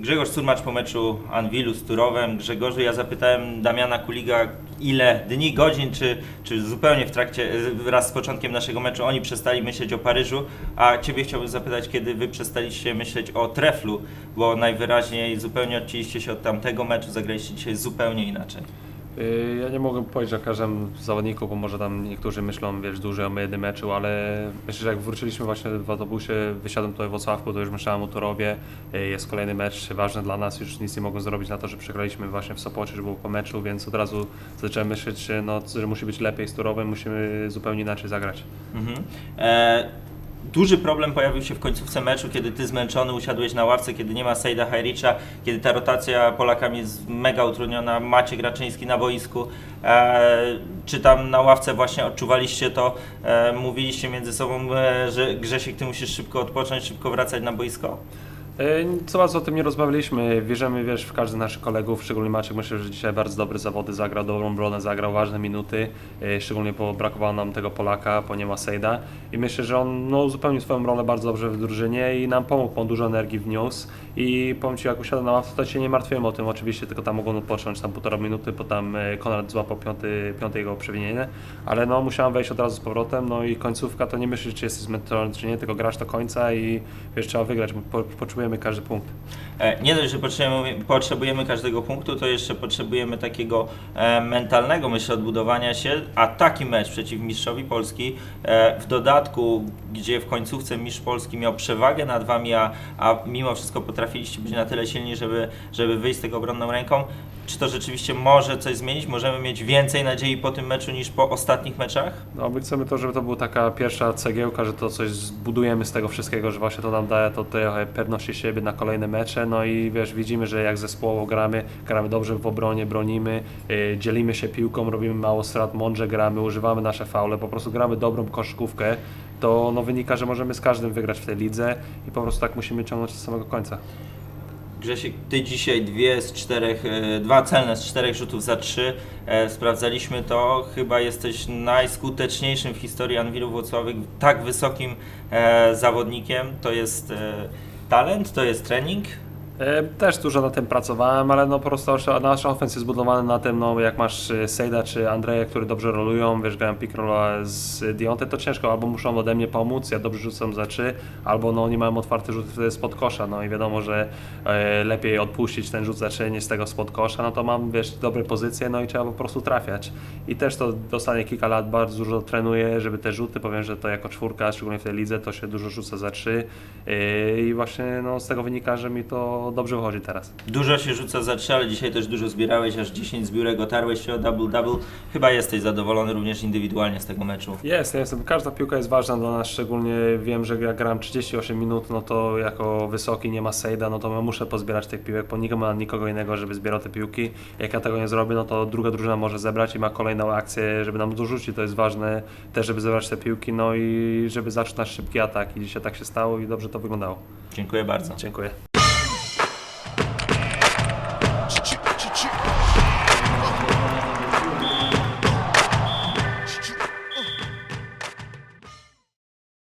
Grzegorz Surmacz po meczu Anwilu z Turowem. Grzegorzu, ja zapytałem Damiana Kuliga, ile dni, godzin, czy, czy zupełnie w trakcie, wraz z początkiem naszego meczu oni przestali myśleć o Paryżu, a Ciebie chciałbym zapytać, kiedy Wy przestaliście myśleć o treflu, bo najwyraźniej zupełnie odcięliście się od tamtego meczu, zagraliście dzisiaj zupełnie inaczej. Y, Ja nie mogę powiedzieć o każdym zawodniku, bo może tam niektórzy myślą, wiesz, dłużej o jednym meczu, ale myślę, że jak wróciliśmy właśnie w autobusie, wysiadłem tutaj w Wrocławku, to już myślałem o Turowie, Y, jest kolejny mecz ważny dla nas, już nic nie mogłem zrobić na to, że przegraliśmy właśnie w Sopocie, że było po meczu, więc od razu zacząłem myśleć, no, że musi być lepiej z Turowem, musimy zupełnie inaczej zagrać. Mhm. E, duży problem pojawił się w końcówce meczu, kiedy ty zmęczony usiadłeś na ławce, kiedy nie ma Sejda Hajricza, kiedy ta rotacja Polakami jest mega utrudniona, Maciek Raczyński na boisku. E, czy tam na ławce właśnie odczuwaliście to, e, mówiliście między sobą, e, że Grzesiek, ty musisz szybko odpocząć, szybko wracać na boisko? E, Co bardzo o tym nie rozmawialiśmy. Wierzymy wiesz, w każdy z naszych kolegów, szczególnie Maciek. Myślę, że dzisiaj bardzo dobre zawody zagrał, dobrą bronę zagrał, ważne minuty. E, Szczególnie bo brakowało nam tego Polaka, bo nie ma Sejda. I myślę, że on no, uzupełnił swoją rolę bardzo dobrze w drużynie i nam pomógł, on dużo energii wniósł. I powiem Ci, jak usiadłem na ławce, to się nie martwiłem o tym oczywiście, tylko tam mogłem odpocząć tam półtora minuty, bo tam e, Konrad złapał piąty, piąte jego przewinienie. Ale no, musiałem wejść od razu z powrotem, no i końcówka to nie myślisz, czy jesteś zmęczony, czy nie, tylko grasz do końca i wiesz, trzeba wygrać, bo po, potrzebujemy każdy punkt. E, Nie dość, że potrzebujemy, potrzebujemy każdego punktu, to jeszcze potrzebujemy takiego e, mentalnego, myślę, odbudowania się, a taki mecz przeciw mistrzowi Polski, e, w dodatku, gdzie w końcówce mistrz Polski miał przewagę nad Wami, a, a mimo wszystko potrafiliście być na tyle silni, żeby, żeby wyjść z tego obronną ręką, czy to rzeczywiście może coś zmienić? Możemy mieć więcej nadziei po tym meczu niż po ostatnich meczach? No, my chcemy to, żeby to była taka pierwsza cegiełka, że to coś zbudujemy z tego wszystkiego, że właśnie to nam daje to trochę pewności siebie na kolejne mecze. No i wiesz, widzimy, że jak zespołowo gramy, gramy dobrze w obronie, bronimy, yy, dzielimy się piłką, robimy mało strat, mądrze gramy, używamy nasze faule, po prostu gramy dobrą koszykówkę. To no, wynika, że możemy z każdym wygrać w tej lidze i po prostu tak musimy ciągnąć do samego końca. Grzesiek, ty dzisiaj dwie z czterech, e, dwa celne z czterech rzutów za trzy. E, sprawdzaliśmy to. Chyba jesteś najskuteczniejszym w historii Anwilu Włocławek tak wysokim e, zawodnikiem. To jest e, talent, to jest trening. E, Też dużo na tym pracowałem, ale no po prostu nasza, nasza ofensywa jest zbudowana na tym, no jak masz e, Sejda czy Andrzeja, którzy dobrze rolują, wiesz, grają pick z Dionte, to ciężko, albo muszą ode mnie pomóc, ja dobrze rzucam za trzy, albo no nie mają otwarty rzut wtedy spod kosza, no i wiadomo, że e, lepiej odpuścić ten rzut za trzy niż z tego spod kosza, no to mam, wiesz, dobre pozycje, no i trzeba po prostu trafiać. I też to dostanie kilka lat, bardzo dużo trenuję, żeby te rzuty, powiem, że to jako czwórka, szczególnie w tej lidze, to się dużo rzuca za trzy e, i właśnie no, z tego wynika, że mi to dobrze wychodzi teraz. Dużo się rzuca za trzy, ale dzisiaj też dużo zbierałeś, aż 10 zbiórek, otarłeś się o double-double. Chyba jesteś zadowolony również indywidualnie z tego meczu. Jest, jestem. Każda piłka jest ważna dla nas, szczególnie wiem, że jak gram 38 minut, no to jako wysoki nie ma sejda, no to ja muszę pozbierać tych piłek, bo nie ma nikogo innego, żeby zbierał te piłki. Jak ja tego nie zrobię, no to druga drużyna może zebrać i ma kolejną akcję, żeby nam dorzucić. To jest ważne też, żeby zebrać te piłki, no i żeby zacząć nasz szybki atak. I dzisiaj tak się stało i dobrze to wyglądało. Dziękuję bardzo. Dziękuję.